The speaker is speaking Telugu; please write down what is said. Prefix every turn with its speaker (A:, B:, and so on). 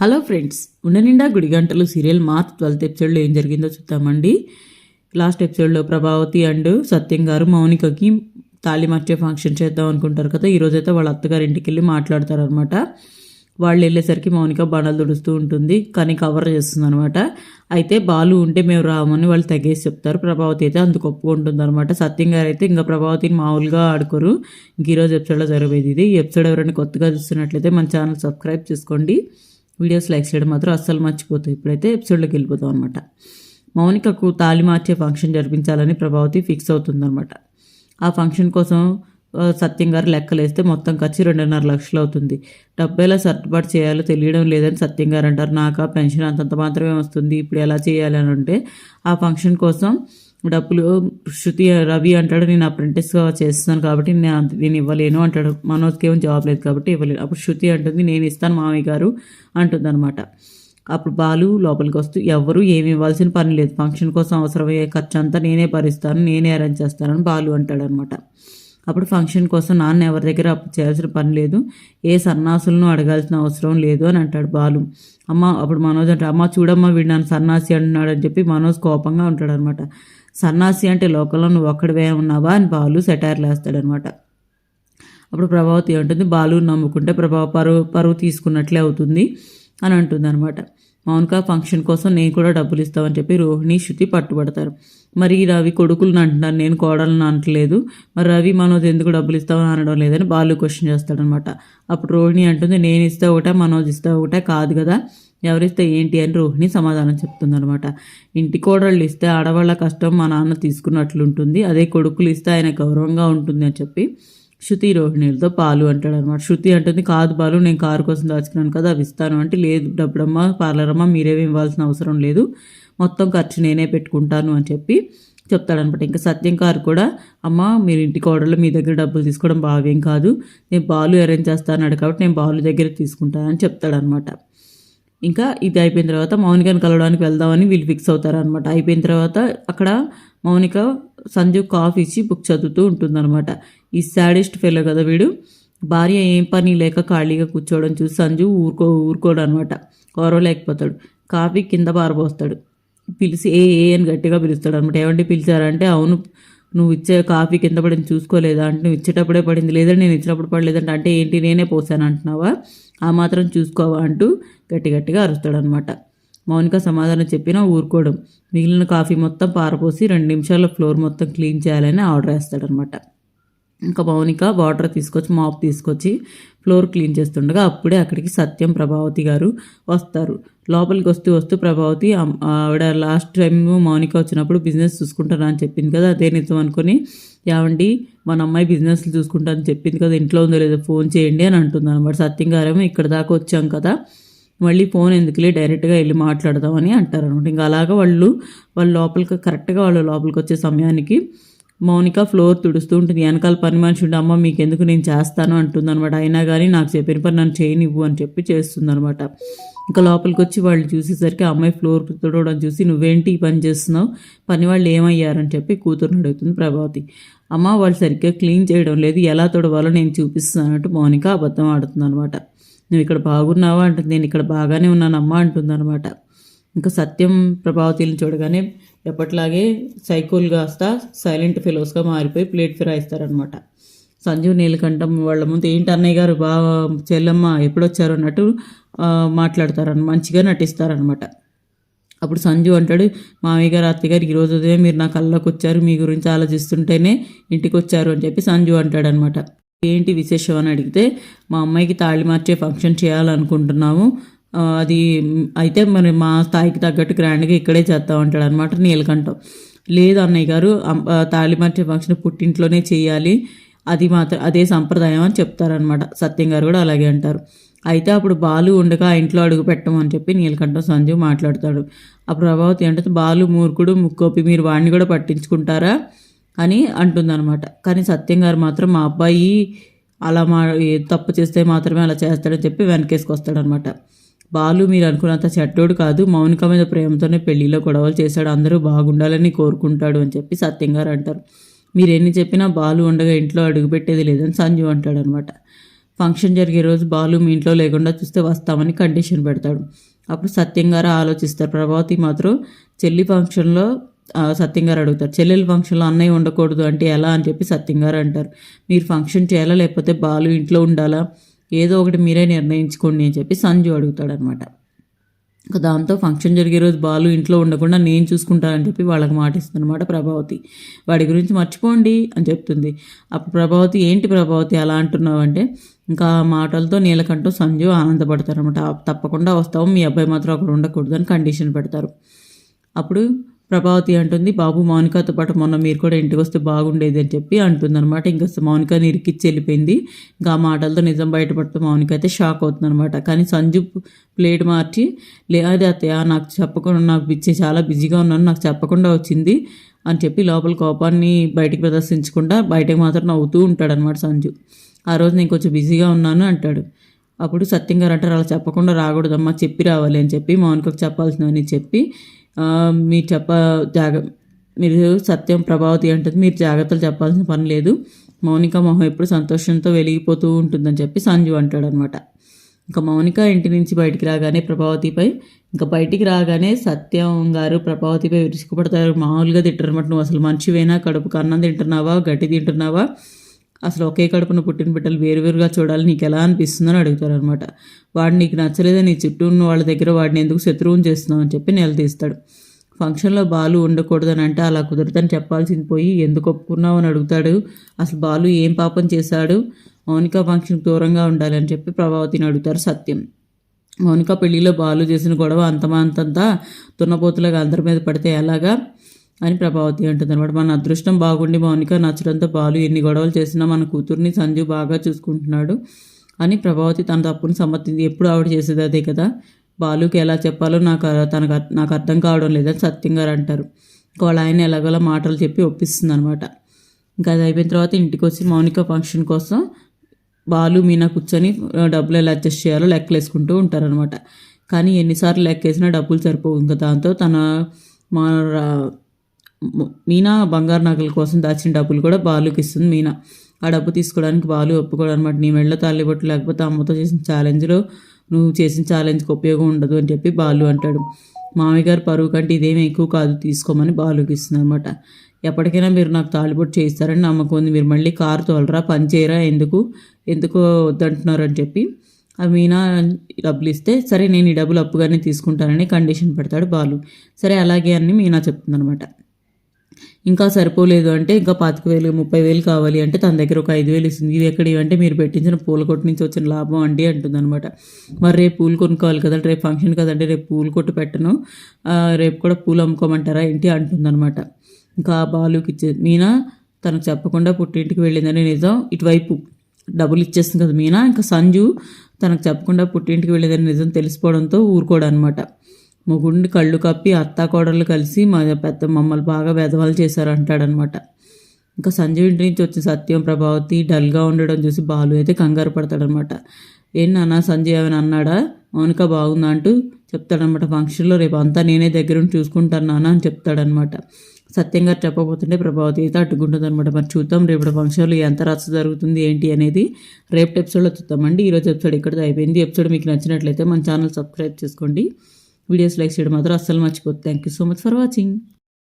A: హలో ఫ్రెండ్స్ ఉండనిండా గుడి గంటలు సీరియల్ మార్చ్ ట్వెల్త్ ఎపిసోడ్లో ఏం జరిగిందో చూద్దామండి. లాస్ట్ ఎపిసోడ్లో ప్రభావతి అండ్ సత్యం గారు మౌనికకి తాళి మార్చే ఫంక్షన్ చేద్దాం అనుకుంటారు కదా ఈరోజు అయితే వాళ్ళ అత్తగారి ఇంటికి వెళ్ళి మాట్లాడతారనమాట వాళ్ళు వెళ్ళేసరికి మౌనిక బండలు తుడుస్తూ ఉంటుంది కానీ కవర్ చేస్తుంది అనమాట అయితే బాలు ఉంటే మేము రామని వాళ్ళు తగేసి చెప్తారు ప్రభావతి అయితే అందుకు ఒప్పుకుంటుంది అనమాట సత్యం గారు అయితే ఇంకా ప్రభావతిని మామూలుగా ఆడుకోరు. ఇంక ఈరోజు ఎపిసోడ్లో జరిగేది ఇది. ఈ ఎపిసోడ్ ఎవరైనా కొత్తగా చూస్తున్నట్లయితే మన ఛానల్ సబ్స్క్రైబ్ చేసుకోండి. వీడియోస్ లైక్ చేయడం మాత్రం అస్సలు మర్చిపోతాయి ఇప్పుడైతే ఎపిసోడ్లోకి వెళ్ళిపోతాం అనమాట మౌనికకు తాలి మార్చే ఫంక్షన్ జరిపించాలని ప్రభావతి ఫిక్స్ అవుతుందన్నమాట. ఆ ఫంక్షన్ కోసం సత్యం గారు లెక్కలేస్తే మొత్తం ఖర్చు రెండున్నర లక్షలు అవుతుంది. డబ్బు ఎలా సర్దుబాటు చేయాలో తెలియడం లేదని సత్యం గారు అంటారు. నాకు ఆ పెన్షన్ అంతంత మాత్రమే వస్తుంది. ఇప్పుడు ఎలా చేయాలి అని అంటే ఆ ఫంక్షన్ కోసం డబ్బులు శృతి రవి అంటాడు నేను అప్రెంటిస్గా చేస్తున్నాను కాబట్టి నేను నేను ఇవ్వలేను అంటాడు. మనోజ్కి ఏమో జాబ్ లేదు కాబట్టి ఇవ్వలేను అప్పుడు శృతి అంటుంది నేను ఇస్తాను మామయ్య గారు అంటుంది అనమాట అప్పుడు బాలు లోపలికి వస్తూ ఎవరు ఏమి ఇవ్వాల్సిన పని లేదు. ఫంక్షన్ కోసం అవసరమయ్యే ఖర్చు అంతా నేనే భరిస్తాను నేనే అరేంజ్ చేస్తానని బాలు అంటాడనమాట అప్పుడు ఫంక్షన్ కోసం నాన్న ఎవరి దగ్గర అప్పు చేయాల్సిన పని లేదు. ఏ సన్నాసులను అడగాల్సిన అవసరం లేదు అని అంటాడు బాలు. అమ్మ అప్పుడు మనోజ్ అంటే అమ్మ చూడమ్మా వీడు నన్ను సన్నాసి అంటున్నాడు అని చెప్పి మనోజ్ కోపంగా ఉంటాడనమాట సన్నాసి అంటే లోకంలో నువ్వు ఒక్కడివే ఉన్నావా అని బాలు సెటైర్లు వేస్తాడనమాట. అప్పుడు ప్రభావతి ఉంటుంది బాలు నమ్ముకుంటే ప్రభావ పరువు పరువు తీసుకున్నట్లే అవుతుంది అని అంటుంది అనమాట మౌన్కా ఫంక్షన్ కోసం నేను కూడా డబ్బులు ఇస్తామని చెప్పి రోహిణి శృతి పట్టుబడతారు. మరి రవి కొడుకులను అంటున్నాను నేను కోడలను అనట్లేదు. మరి రవి మనోజ్ ఎందుకు డబ్బులు ఇస్తామని అనడం లేదని బాలు క్వశ్చన్ చేస్తాడనమాట. అప్పుడు రోహిణి అంటుంది నేను ఇస్తే ఒకటే మనోజ్ ఇస్తే ఒకటే కాదు కదా. ఎవరిస్తే ఏంటి అని రోహిణి సమాధానం చెప్తుందనమాట ఇంటి కోడళ్ళు ఇస్తే ఆడవాళ్ళ కష్టం మా నాన్న తీసుకున్నట్లుంటుంది. అదే కొడుకులు ఇస్తే ఆయన గౌరవంగా ఉంటుంది అని చెప్పి శృతి రోహిణిలతో పాలు అంటాడు అనమాట శృతి అంటుంది కాదు బాలు నేను కారు కోసం దాచుకున్నాను కదా అవి ఇస్తాను. అంటే లేదు డబ్బుడమ్మ పార్లర్ అమ్మ మీరేమి ఇవ్వాల్సిన అవసరం లేదు. మొత్తం ఖర్చు నేనే పెట్టుకుంటాను అని చెప్పి చెప్తాడనమాట ఇంకా సత్యం కారు కూడా అమ్మ మీరు ఇంటి కోడలు మీ దగ్గర డబ్బులు తీసుకోవడం బావేం కాదు. నేను బాలు అరేంజ్ చేస్తాను కాబట్టి నేను బాలు దగ్గర తీసుకుంటానని చెప్తాడనమాట ఇంకా ఇది అయిపోయిన తర్వాత మౌనికను కలవడానికి వెళ్దామని వీళ్ళు ఫిక్స్ అవుతారు అనమాట అయిపోయిన తర్వాత అక్కడ మౌనిక సంజు కాఫీ ఇచ్చి బుక్ చదువుతూ ఉంటుందన్నమాట. ఈ శాడెస్ట్ ఫెలో కదా వీడు. భార్య ఏం పని లేక ఖాళీగా కూర్చోవడం చూసి సంజు ఊరుకో ఊరుకోడు అనమాట లేకపోతాడు. కాఫీ కింద పారబోస్తాడు. పిలిచి ఏ ఏ అని గట్టిగా పిలుస్తాడు అనమాట ఏమంటే పిలిచారంటే అవును నువ్వు ఇచ్చే కాఫీ కింద పడింది చూసుకోలేదా? అంటే నువ్వు ఇచ్చేటప్పుడే పడింది లేదంటే నేను ఇచ్చినప్పుడు పడలేదంటే. అంటే ఏంటి? నేనే పోసాను అంటున్నావా? ఆ మాత్రం చూసుకోవా అంటూ గట్టి గట్టిగా అరుస్తాడనమాట. మౌనిక సమాధానం చెప్పినా ఊరుకోవడం మిగిలిన కాఫీ మొత్తం పారపోసి రెండు నిమిషాల్లో ఫ్లోర్ మొత్తం క్లీన్ చేయాలని ఆర్డర్ వేస్తాడనమాట. ఇంకా మౌనిక వాటర్ తీసుకొచ్చి మాప్ తీసుకొచ్చి ఫ్లోర్ క్లీన్ చేస్తుండగా అప్పుడే అక్కడికి సత్యం ప్రభావతి గారు వస్తారు. లోపలికి వస్తూ వస్తూ ప్రభావతి ఆవిడ లాస్ట్ టైం మౌనిక వచ్చినప్పుడు బిజినెస్ చూసుకుంటారా అని చెప్పింది కదా. అదే నిజం అనుకుని ఏమండి మన అమ్మాయి బిజినెస్లు చూసుకుంటా అని చెప్పింది కదా. ఇంట్లో ఉందో లేదో ఫోన్ చేయండి అని అంటుంది అనమాట సత్యం గారేమో ఇక్కడ దాకా వచ్చాం కదా. మళ్ళీ ఫోన్ ఎందుకులే డైరెక్ట్గా వెళ్ళి మాట్లాడదామని అంటారు అనమాట ఇంకా అలాగా వాళ్ళు వాళ్ళు లోపలికి కరెక్ట్గా వాళ్ళు లోపలికి వచ్చే సమయానికి మౌనిక ఫ్లోర్ తుడుస్తూ ఉంటుంది. వెనకాల పని మనిషి ఉండి అమ్మ మీకు ఎందుకు నేను చేస్తాను? అంటుంది అనమాట అయినా కానీ నాకు చెప్పిన పని నన్ను చేయనివ్వు అని చెప్పి చేస్తుంది అనమాట ఇంకా లోపలికి వచ్చి వాళ్ళు చూసేసరికి అమ్మాయి ఫ్లోర్ తుడవడం చూసి నువ్వేంటి ఈ పని చేస్తున్నావు? పని వాళ్ళు ఏమయ్యారని చెప్పి కూతురుని అడుగుతుంది ప్రభావతి. అమ్మ వాళ్ళు సరిగ్గా క్లీన్ చేయడం లేదు. ఎలా తుడవాలో నేను చూపిస్తానంటూ మౌనిక అబద్ధం ఆడుతుంది అనమాట నువ్వు ఇక్కడ బాగున్నావా? అంటుంది. నేను ఇక్కడ బాగానే ఉన్నానమ్మా అంటుంది అనమాట ఇంకా సత్యం ప్రభావతిని చూడగానే ఎప్పట్లాగే సైకోల్ కాస్త సైలెంట్ ఫెలోస్గా మారిపోయి ప్లేట్ ఫిరాయిస్తారనమాట సంజీవ్ నీలకంఠం వాళ్ళ ముందు ఏంటి అన్నయ్య గారు బాగా చెల్లమ్మ ఎప్పుడొచ్చారు? అన్నట్టు మాట్లాడతారని మంచిగా నటిస్తారనమాట అప్పుడు సంజు అంటాడు మామయ్య గారు అత్తయ్య గారు ఈరోజు ఉదయం మీరు నా కళ్ళకి వచ్చారు మీ గురించి ఆలోచిస్తుంటేనే ఇంటికి వచ్చారు అని చెప్పి సంజు అంటాడనమాట ఏంటి విశేషం అని అడిగితే మా అమ్మాయికి తాళి మార్చే ఫంక్షన్ చేయాలనుకుంటున్నాము. అది అయితే మరి మా స్థాయికి తగ్గట్టు గ్రాండ్గా ఇక్కడే చేద్దాం అంటాడు అనమాట నీలకంఠం. లేదు అన్నయ్య గారు తాళి మార్చే ఫంక్షన్ పుట్టింట్లోనే చేయాలి. అది మాత్రం అదే సంప్రదాయం అని చెప్తారనమాట. సత్యం గారు కూడా అలాగే అంటారు. అయితే అప్పుడు బాలు ఉండగా ఆ ఇంట్లో అడుగు పెట్టమని చెప్పి నీలకంఠం సంజీవ్ మాట్లాడతాడు. ఆ ప్రభావతి అంటే బాలు మూర్ఖుడు ముక్కోపి మీరు వాడిని కూడా పట్టించుకుంటారా? అని అంటుందన్నమాట. కానీ సత్యం గారు మాత్రం మా అబ్బాయి అలా మా తప్పు చేస్తే మాత్రమే అలా చేస్తాడని చెప్పి వెనకేసుకొస్తాడనమాట బాలు మీరు అనుకున్నంత చెడ్డోడు కాదు మౌనిక మీద ప్రేమతోనే పెళ్ళిలో గొడవలు చేశాడు అందరూ బాగుండాలని కోరుకుంటాడు అని చెప్పి సత్యం గారు అంటారు. మీరు ఎన్ని చెప్పినా బాలు ఉండగా ఇంట్లో అడుగుపెట్టేది లేదని సంజు అంటాడనమాట ఫంక్షన్ జరిగే రోజు బాలు మీ ఇంట్లో లేకుండా చూస్తే వస్తామని కండిషన్ పెడతాడు. అప్పుడు సత్యం గారు ఆలోచిస్తారు. ప్రభావతి మాత్రం చెల్లి ఫంక్షన్లో సత్యంగారు అడుగుతారు చెల్లెలు ఫంక్షన్లో అన్నయ్య ఉండకూడదు అంటే ఎలా అని చెప్పి సత్యంగారు అంటారు. మీరు ఫంక్షన్ చేయాలా లేకపోతే బాలు ఇంట్లో ఉండాలా? ఏదో ఒకటి మీరే నిర్ణయించుకోండి అని చెప్పి సంజు అడుగుతాడనమాట. ఇంకా దాంతో ఫంక్షన్ జరిగే రోజు బాలు ఇంట్లో ఉండకుండా నేను చూసుకుంటానని చెప్పి వాళ్ళకి మాట ఇస్తుంది అనమాట ప్రభావతి. వాడి గురించి మర్చిపోండి అని చెప్తుంది. అప్పుడు ప్రభావతి ఏంటి ప్రభావతి అలా అంటున్నావు? అంటే ఇంకా మాటలతో నీలకంటూ సంజు ఆనందపడతారు అనమాట తప్పకుండా వస్తావు. మీ అబ్బాయి మాత్రం అక్కడ ఉండకూడదు అని కండిషన్ పెడతారు. అప్పుడు ప్రభావతి అంటుంది బాబు మౌనికతో పాటు మొన్న మీరు కూడా ఇంటికి వస్తే బాగుండేది అని చెప్పి అంటుంది అనమాట ఇంకా మౌనికని ఇరికిచ్చి వెళ్ళిపోయింది. ఇంకా ఆ మాటలతో నిజం బయటపడుతూ మౌనిక అయితే షాక్ అవుతుంది అనమాట కానీ సంజు ప్లేట్ మార్చి లేదు అత్తయ్య నాకు చెప్పకుండా నాకు బిచ్చి చాలా బిజీగా ఉన్నాను నాకు చెప్పకుండా వచ్చింది అని చెప్పి లోపల కోపాన్ని బయటికి ప్రదర్శించకుండా బయటకు మాత్రం నవ్వుతూ ఉంటాడనమాట సంజు. ఆ రోజు నేను కొంచెం బిజీగా ఉన్నాను అంటాడు. అప్పుడు సత్యం గారు అంటారు అలా చెప్పకుండా రాకూడదమ్మా చెప్పి రావాలి అని చెప్పి మౌనికకు చెప్పాల్సినవని చెప్పి మీరు చెప్ప జాగ మీరు సత్యం ప్రభావతి అంటుంది. మీరు జాగ్రత్తలు చెప్పాల్సిన పని లేదు. మౌనిక మొహం ఎప్పుడు సంతోషంతో వెలిగిపోతూ ఉంటుందని చెప్పి సంజు అంటాడనమాట. ఇంకా మౌనిక ఇంటి నుంచి బయటికి రాగానే ప్రభావతిపై ఇంకా బయటికి రాగానే సత్యం గారు ప్రభావతిపై విరుచుకుపడతారు. మామూలుగా తింటారు అనమాట నువ్వు అసలు మనిషివేనా కడుపు కన్నం తింటున్నావా? గట్టి తింటున్నావా? అసలు ఒకే కడుపున పుట్టిన బిడ్డలు వేరువేరుగా చూడాలి నీకు ఎలా అనిపిస్తుందని అడుగుతారు అనమాట వాడు నీకు నచ్చలేదని నీ చుట్టూ ఉన్న వాళ్ళ దగ్గర వాడిని ఎందుకు శత్రువుని చేస్తున్నావు అని చెప్పి నిలదీస్తాడు. ఫంక్షన్లో బాలు ఉండకూడదని అంటే అలా కుదరదని చెప్పాల్సింది పోయి ఎందుకు ఒప్పుకున్నావు అని అడుగుతాడు. అసలు బాలు ఏం పాపం చేశాడు? మౌనిక ఫంక్షన్కి దూరంగా ఉండాలని చెప్పి ప్రభావతిని అడుగుతారు సత్యం. మౌనిక పెళ్ళిలో బాలు చేసిన గొడవ అంతమంతంతా తున్నపోతులాగా అందరి మీద పడితే ఎలాగా? అని ప్రభావతి అంటుంది అనమాట మన అదృష్టం బాగుండి మౌనిక నచ్చడంతో బాలు ఎన్ని గొడవలు చేసినా మన కూతుర్ని సంజు బాగా చూసుకుంటున్నాడు అని ప్రభావతి తన తప్పును సమర్థింది ఎప్పుడు ఆవిడ చేసేది అదే కదా? బాలుకి ఎలా చెప్పాలో నాకు తనకు అర్- నాకు అర్థం కావడం లేదని సత్యం గారు అంటారు. ఇంకా వాళ్ళ ఆయన ఎలాగోలా మాటలు చెప్పి ఒప్పిస్తుంది అనమాట ఇంకా అది అయిపోయిన తర్వాత ఇంటికి వచ్చి మౌనిక ఫంక్షన్ కోసం బాలు మీనా కూర్చొని డబ్బులు ఎలా అడ్జస్ట్ చేయాలో లెక్కలు వేసుకుంటూ ఉంటారనమాట కానీ ఎన్నిసార్లు లెక్క వేసినా డబ్బులు సరిపోవు. ఇంకా దాంతో తన మా రా- మీనా బంగారు నగల కోసం దాచిన డబ్బులు కూడా బాలుకి ఇస్తుంది మీనా. ఆ డబ్బు తీసుకోవడానికి బాలు ఒప్పుకోడు అనమాట నీ మెళ్ళ తాలిబొట్టు లేకపోతే అమ్మతో చేసిన ఛాలెంజ్లో నువ్వు చేసిన ఛాలెంజ్కి ఉపయోగం ఉండదు అని చెప్పి బాలు అంటాడు. మామయ్య గారు పరువు కంటే ఇదేమీ ఎక్కువ కాదు తీసుకోమని బాలుకి ఇస్తుంది అనమాట ఎప్పటికైనా మీరు నాకు తాలిబొట్టు చేయిస్తారని నమ్మకం ఉంది. మీరు మళ్ళీ కారు తోలరా పని చేయరా ఎందుకు ఎందుకు వద్దంటున్నారని అని చెప్పి ఆ మీనా డబ్బులు ఇస్తే సరే నేను ఈ డబ్బులు అప్పుగానే తీసుకుంటానని కండిషన్ పెడతాడు బాలు. సరే అలాగే అని మీనా చెప్తుందనమాట ఇంకా సరిపోలేదు అంటే ఇంకా పాతిక వేలు ముప్పై వేలు కావాలి అంటే తన దగ్గర ఒక ఐదు వేలు ఇస్తుంది. ఇది ఎక్కడ ఇవంటే మీరు పెట్టించిన పూల కొట్టు నుంచి వచ్చిన లాభం అండి అంటుంది అనమాట మరి రేపు పూలు కొనుక్కోవాలి కదా రేపు ఫంక్షన్ కదండి రేపు పూలు కొట్టు పెట్టను. రేపు కూడా పూలు అమ్ముకోమంటారా ఏంటి అంటుందన్నమాట. ఇంకా ఆ బాలుకి ఇచ్చేది మీనా తనకు చెప్పకుండా పుట్టింటికి వెళ్ళిందని నిజం. ఇటువైపు డబ్బులు ఇచ్చేస్తుంది కదా మీనా. ఇంకా సంజు తనకు చెప్పకుండా పుట్టింటికి వెళ్ళేదని నిజం తెలిసిపోవడంతో ఊరుకోడు అనమాట మొగుడిని కళ్ళు కప్పి అత్తాకోడళ్ళు కలిసి మా పెద్ద మమ్మల్ని బాగా వెధవాలు చేశారు అంటాడనమాట ఇంకా సంజయ్ ఇంటి నుంచి వచ్చిన సత్యం ప్రభావతి డల్గా ఉండడం చూసి బాలు అయితే కంగారు పడతాడనమాట. ఏం నాన్న సంజయ్ ఏమైనా అన్నాడా? మౌనిక బాగుందా? అంటూ చెప్తాడనమాట. ఫంక్షన్లో రేపు అంతా నేనే దగ్గర చూసుకుంటాను నాన్న అని చెప్తాడనమాట. సత్యంగా చెప్పబోతుంటే ప్రభావతి అయితే అడ్డుకుంటుంది అనమాట మరి చూద్దాం రేపు ఫంక్షన్లో ఎంత రచ్చ జరుగుతుంది ఏంటి అనేది రేపు ఎపిసోడ్లో చూద్దామండి ఈరోజు ఎపిసోడ్ ఇక్కడితో అయిపోయింది. ఎపిసోడ్ మీకు నచ్చినట్లయితే మన ఛానల్ సబ్స్క్రైబ్ చేసుకోండి. వీడియోస్ లైక్ చేయడం మాత్రం అస్సలు మర్చిపోతుంది thank you so much for watching